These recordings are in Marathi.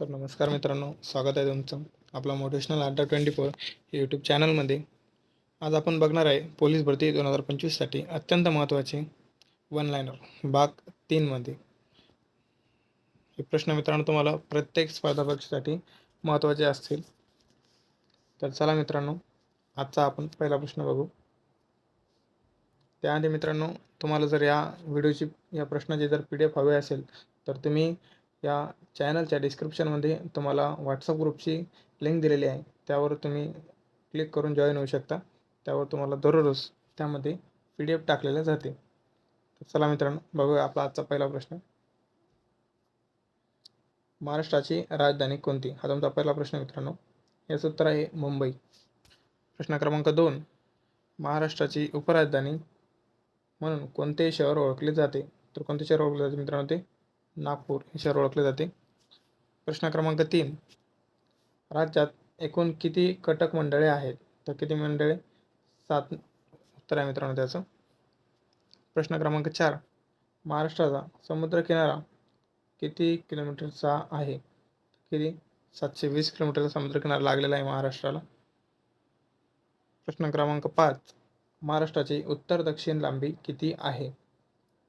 तर नमस्कार मित्रांनो स्वागत आहे तुमचं आपला मोटिवेशनल अड्डा ट्वेंटी फोर यूट्यूब चॅनलमध्ये आज आपण बघणार आहे पोलीस भरती दोन हजार पंचवीससाठी अत्यंत महत्त्वाचे वन लायनर भाग तीनमध्ये हे प्रश्न मित्रांनो तुम्हाला प्रत्येक स्पर्धा परीक्षेसाठी महत्त्वाचे असतील. तर चला मित्रांनो आजचा आपण पहिला प्रश्न बघू. त्याआधी मित्रांनो तुम्हाला जर या व्हिडिओची या प्रश्नाची जर पी डी एफ हवी असेल तर तुम्ही या चॅनलच्या डिस्क्रिप्शनमध्ये तुम्हाला व्हॉट्सअप ग्रुपची लिंक दिलेली आहे. त्यावर तुम्ही क्लिक करून जॉईन होऊ शकता. त्यावर तुम्हाला दररोज त्यामध्ये पी डी एफ टाकलेले जाते. चला मित्रांनो बघूया आपला आजचा पहिला प्रश्न. महाराष्ट्राची राजधानी कोणती? हा तुमचा पहिला प्रश्न मित्रांनो. याचं उत्तर आहे मुंबई. प्रश्न क्रमांक दोन. महाराष्ट्राची उपराजधानी म्हणून कोणते शहर ओळखले जाते? तर कोणते शहर ओळखले जाते मित्रांनो ते? नागपूर हे शहर ओळखले जाते. प्रश्न क्रमांक तीन. राज्यात एकूण किती कटक मंडळे आहेत? तर किती मंडळे? सात उत्तर आहे मित्रांनो त्याचं. प्रश्न क्रमांक चार. महाराष्ट्राचा समुद्रकिनारा किती किलोमीटरचा आहे? किती? सातशे वीस किलोमीटरचा समुद्रकिनारा लागलेला आहे महाराष्ट्राला. प्रश्न क्रमांक पाच. महाराष्ट्राची उत्तर दक्षिण लांबी किती आहे?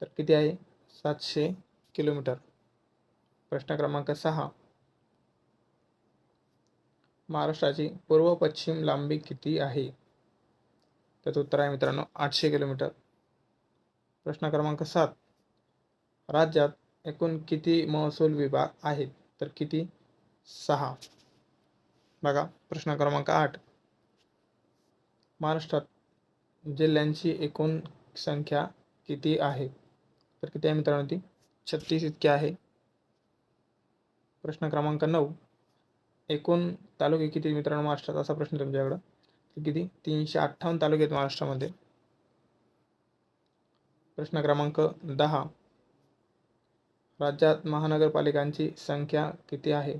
तर किती आहे? सातशे किलोमीटर. प्रश्न क्रमांक सहा. महाराष्ट्राची पूर्व पश्चिम लांबी किती आहे? त्याचं उत्तर आहे मित्रांनो आठशे किलोमीटर. प्रश्न क्रमांक सात. राज्यात एकूण किती महसूल विभाग आहेत? तर किती? सहा. बघा प्रश्न क्रमांक आठ. महाराष्ट्रात जिल्ह्यांची एकूण संख्या किती आहे? तर किती आहे मित्रांनो ती? छत्तीस इतके आहे. प्रश्न क्रमांक नऊ. एकूण तालुके किती मित्रांनो महाराष्ट्रात? असा प्रश्न तुमच्याकडं. किती? तीनशे अठ्ठावन्न तालुके आहेत महाराष्ट्रामध्ये. प्रश्न क्रमांक दहा. राज्यात महानगरपालिकांची संख्या किती आहे?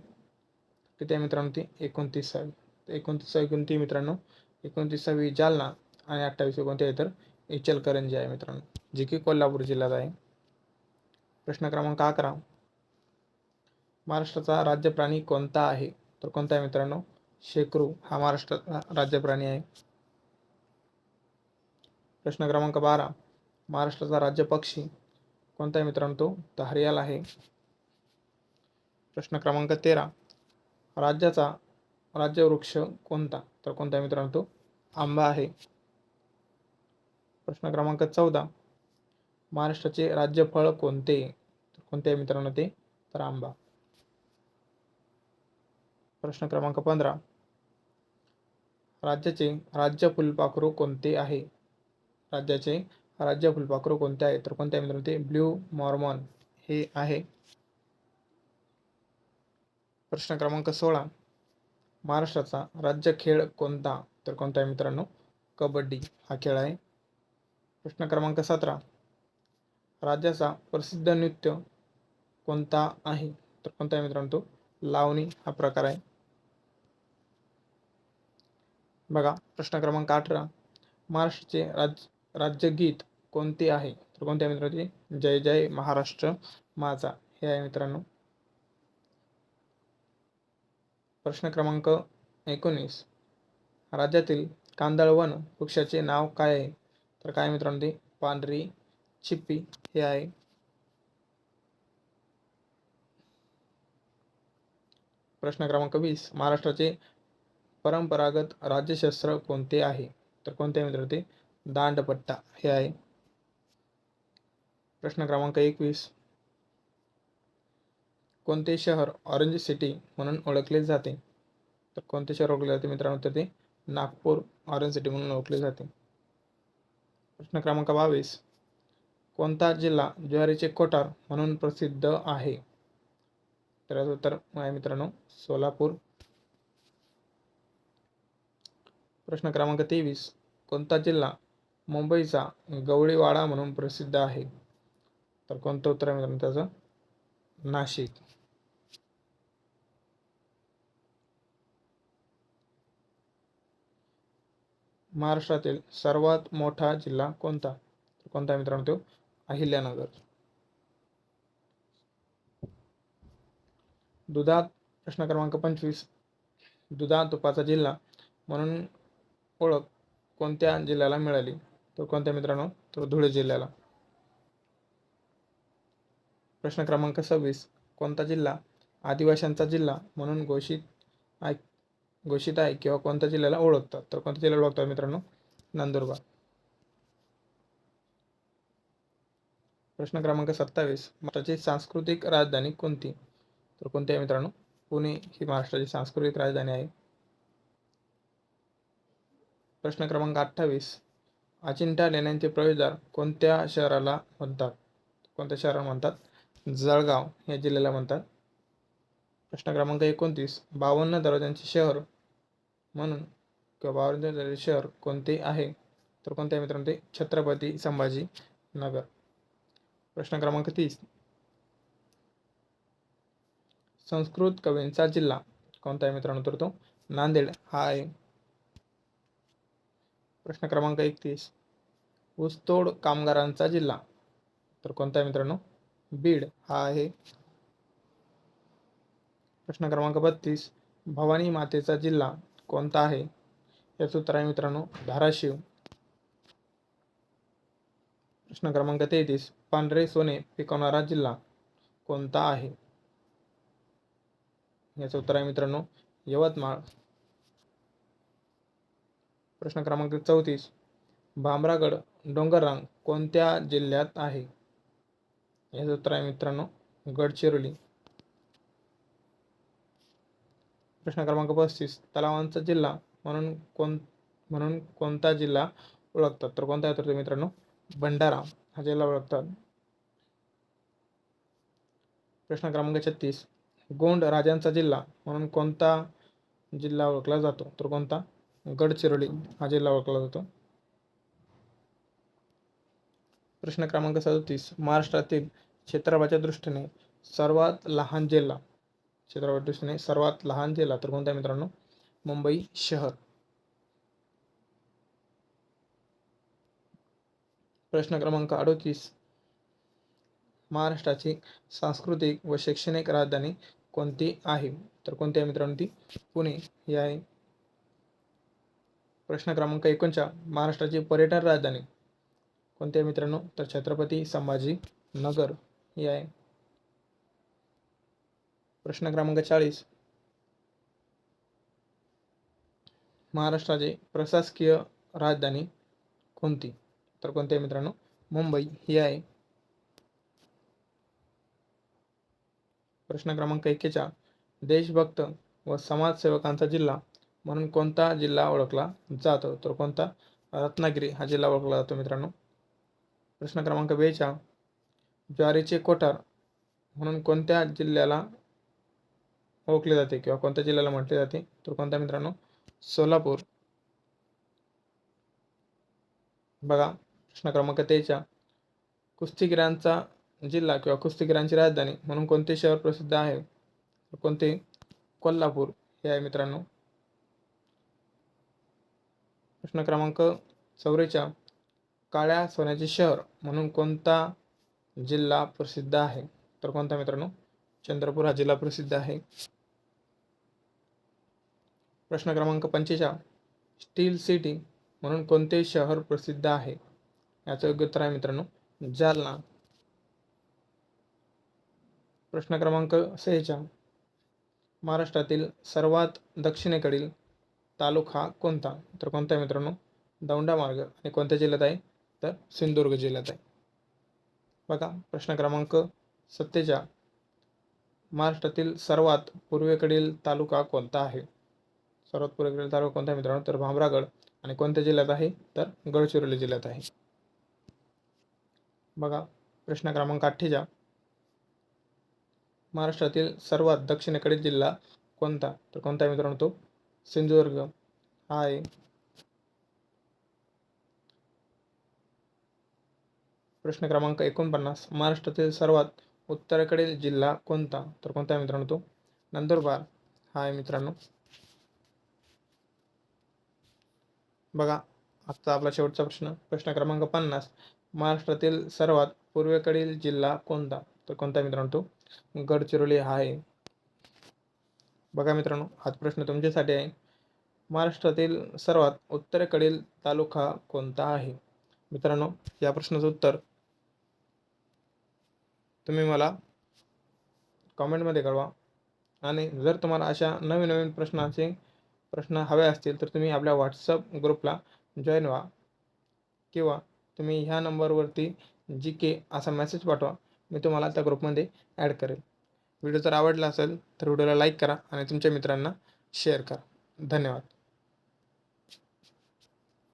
किती आहे मित्रांनो ती? एकोणतीसावी एकोणतीसावी कोणती मित्रांनो एकोणतीसावी जालना आणि अठ्ठावीस कोणती आहे. तर इचलकरंजी आहे मित्रांनो. जी की कोल्हापूर जिल्ह्यात आहे. प्रश्न क्रमांक अकरा. महाराष्ट्राचा राज्य प्राणी कोणता आहे? तर कोणता आहे मित्रांनो? शेकरू हा महाराष्ट्राचा राज्य प्राणी आहे. प्रश्न क्रमांक बारा. महाराष्ट्राचा राज्य पक्षी कोणता आहे मित्रांनो तो? तर हरियाल आहे. प्रश्न क्रमांक तेरा. राज्याचा राज्यवृक्ष कोणता? तर कोणता आहे मित्रांनो तो? आंबा आहे. प्रश्न क्रमांक चौदा. महाराष्ट्राचे राज्यफळ कोणते? कोणते आहे मित्रांनो ते? तर आंबा. प्रश्न क्रमांक पंधरा. राज्याचे राज्य फुलपाखरू कोणते आहे? राज्याचे राज्य फुलपाखरू कोणते आहे? तर कोणते आहे मित्रांनो ते? ब्ल्यू मॉर्मॉन हे आहे. प्रश्न क्रमांक सोळा. महाराष्ट्राचा राज्य खेळ कोणता? तर कोणता आहे मित्रांनो कबड्डी हा खेळ आहे. प्रश्न क्रमांक सतरा. राज्याचा प्रसिद्ध नृत्य कोणता आहे? तर कोणता आहे मित्रांनो तो? लावणी हा प्रकार आहे. बघा प्रश्न क्रमांक अठरा. महाराष्ट्राचे राज राज्यगीत कोणते आहे? तर कोणते आहे मित्रांनो जय जय महाराष्ट्र माझा. हे आहे मित्रांनो. प्रश्न क्रमांक एकोणीस. राज्यातील कांदळवन वृक्षाचे नाव काय आहे? तर काय मित्रांनो ते? पांढरी चिप्पी हे आहे. प्रश्न क्रमांक वीस महाराष्ट्राचे परंपरागत राज्यशस्त्र कोणते आहे? तर कोणते आहे ते? दांडपट्टा हे आहे. प्रश्न क्रमांक एकवीस. कोणते शहर ऑरेंज सिटी म्हणून ओळखले जाते? तर कोणते शहर ओळखले जाते मित्रांनो? तर ते नागपूर ऑरेंज सिटी म्हणून ओळखले जाते. प्रश्न क्रमांक बावीस. कोणता जिल्हा ज्वारीचे कोठार म्हणून प्रसिद्ध आहे? तर उत्तर आहे मित्रांनो सोलापूर. प्रश्न क्रमांक तेवीस. कोणता जिल्हा मुंबईचा गवळीवाडा म्हणून प्रसिद्ध आहे? तर कोणतं उत्तर आहे मित्रांनो त्याचं? नाशिक. महाराष्ट्रातील सर्वात मोठा जिल्हा कोणता? तर कोणता आहे मित्रांनो तो? अहिल्यानगर. दुधात प्रश्न क्रमांक पंचवीस. दुधा तुपाचा जिल्हा म्हणून ओळख कोणत्या जिल्ह्याला मिळाली? तर कोणत्या मित्रांनो? तर धुळे जिल्ह्याला. प्रश्न क्रमांक सव्वीस. कोणता जिल्हा आदिवासींचा जिल्हा म्हणून घोषित आहे घोषित आहे किंवा कोणत्या जिल्ह्याला ओळखतात? तर कोणत्या जिल्ह्याला ओळखतात मित्रांनो? नंदुरबार. प्रश्न क्रमांक सत्तावीस. भारताची सांस्कृतिक राजधानी कोणती? तर कोणते आहे मित्रांनो पुणे ही महाराष्ट्राची सांस्कृतिक राजधानी आहे. प्रश्न क्रमांक अठ्ठावीस. अजिंठा लेण्यांचे प्रवेशद्वार कोणत्या शहराला म्हणतात? कोणत्या शहराला म्हणतात? जळगाव या जिल्ह्याला म्हणतात. प्रश्न क्रमांक एकोणतीस. बावन्न दरवाज्यांचे शहर म्हणून किंवा बावन्न दरवाजांचे शहर कोणते आहे? तर कोणते आहे मित्रांनो ते छत्रपती संभाजी नगर प्रश्न क्रमांक तीस. संस्कृत कवींचा जिल्हा. कोणता आहे मित्रांनो तर तो? नांदेड. हा आहे प्रश्न क्रमांक एकतीस. ऊसतोड कामगारांचा जिल्हा. तर कोणता आहे मित्रांनो? बीड. हा आहे. प्रश्न क्रमांक बत्तीस. भवानी मातेचा जिल्हा कोणता आहे? याचं उत्तर आहे मित्रांनो धाराशिव. प्रश्न क्रमांक तेहतीस. पांढरे सोने पिकवणारा जिल्हा कोणता आहे? याचं उत्तर आहे मित्रांनो यवतमाळ. प्रश्न क्रमांक चौतीस भामरागड डोंगररांग कोणत्या जिल्ह्यात आहे? याचं उत्तर आहे मित्रांनो गडचिरोली. प्रश्न क्रमांक पस्तीस तलावांचा जिल्हा म्हणून कोण म्हणून कोणता जिल्हा ओळखतात? तर कोणता येतो मित्रांनो भंडारा हा जिल्हा ओळखतात. प्रश्न क्रमांक छत्तीस गोंड राजांचा जिल्हा म्हणून कोणता जिल्हा ओळखला जातो? तर कोणता? गडचिरोली हा जिल्हा ओळखला जातो. प्रश्न क्रमांक सदतीस. महाराष्ट्रातील क्षेत्रफळाच्या दृष्टीने सर्वात लहान जिल्हा. क्षेत्रफळाच्या दृष्टीने सर्वात लहान जिल्हा. तर कोणता मित्रांनो? मुंबई शहर. प्रश्न क्रमांक अडोतीस. महाराष्ट्राची सांस्कृतिक व शैक्षणिक राजधानी कोणती आहे? तर कोणती आहे मित्रांनो ती? पुणे. ही आहे प्रश्न क्रमांक एकोणच्या महाराष्ट्राची पर्यटन राजधानी. कोणती आहे मित्रांनो? तर छत्रपती संभाजी नगर ही आहे प्रश्न क्रमांक चाळीस. महाराष्ट्राची प्रशासकीय राजधानी कोणती? तर कोणती आहे मित्रांनो? मुंबई. ही आहे प्रश्न क्रमांक एकेच्या देशभक्त व समाजसेवकांचा जिल्हा म्हणून कोणता जिल्हा ओळखला जातो? तर कोणता? रत्नागिरी हा जिल्हा ओळखला जातो मित्रांनो. प्रश्न क्रमांक बेच्या ज्वारीचे कोठार म्हणून कोणत्या जिल्ह्याला ओळखले जाते किंवा कोणत्या जिल्ह्याला म्हटले जाते? तर कोणत्या मित्रांनो? सोलापूर. बघा प्रश्न क्रमांक तेच्या कुस्तीगिरांचा जिल्हा किंवा कुस्तीगिरांची राजधानी म्हणून कोणते शहर प्रसिद्ध आहे? कोणते? कोल्हापूर. हे आहे मित्रांनो. प्रश्न क्रमांक चौरेच्या काळ्या सोन्याचे शहर म्हणून कोणता जिल्हा प्रसिद्ध आहे? तर कोणता मित्रांनो? चंद्रपूर हा जिल्हा प्रसिद्ध आहे. प्रश्न क्रमांक पंचेचा. स्टील सिटी म्हणून कोणते शहर प्रसिद्ध आहे? याचं योग्य उत्तर आहे मित्रांनो जालना. प्रश्न क्रमांक सेहेचाळ महाराष्ट्रातील सर्वात दक्षिणेकडील तालुका कोणता? तर कोणता आहे मित्रांनो? दौंडा मार्ग आणि कोणत्या जिल्ह्यात आहे? तर सिंधुदुर्ग जिल्ह्यात आहे. बघा प्रश्न क्रमांक सत्तेचाळ महाराष्ट्रातील सर्वात पूर्वेकडील तालुका कोणता आहे? सर्वात पूर्वेकडील तालुका कोणता आहे मित्रांनो? तर भामरागड आणि कोणत्या जिल्ह्यात आहे? तर गडचिरोली जिल्ह्यात आहे. बघा प्रश्न क्रमांक अठ्ठेचाळ महाराष्ट्रातील सर्वात दक्षिणेकडील जिल्हा कोणता? तर कोणता आहे मित्रांनो तो? सिंधुदुर्ग. हा आहे प्रश्न क्रमांक एकोणपन्नास. महाराष्ट्रातील सर्वात उत्तरेकडील जिल्हा कोणता? तर कोणता आहे मित्रांनो तो? नंदुरबार. हा आहे मित्रांनो. बघा आजचा आपला शेवटचा प्रश्न. प्रश्न क्रमांक पन्नास. महाराष्ट्रातील सर्वात पूर्वेकडील जिल्हा कोणता? तर कोणता मित्रांनो तो? गडचिरोली हा आहे. बघा मित्रांनो हाच प्रश्न तुमच्यासाठी आहे. महाराष्ट्रातील सर्वात उत्तरेकडील तालुका कोणता आहे? मित्रांनो या प्रश्नाचं उत्तर तुम्ही मला कॉमेंटमध्ये कळवा. आणि जर तुम्हाला अशा नवीन नवीन प्रश्नाचे प्रश्न हवे असतील तर तुम्ही आपल्या व्हॉट्सअप ग्रुपला जॉईन व्हा. किंवा तुम्ही ह्या नंबरवरती जी के असा मेसेज पाठवा. मी तुम्हाला त्या ग्रुपमध्ये ॲड करेल. व्हिडिओ जर आवडला असेल तर व्हिडिओला लाईक करा आणि तुमच्या मित्रांना शेअर करा. धन्यवाद.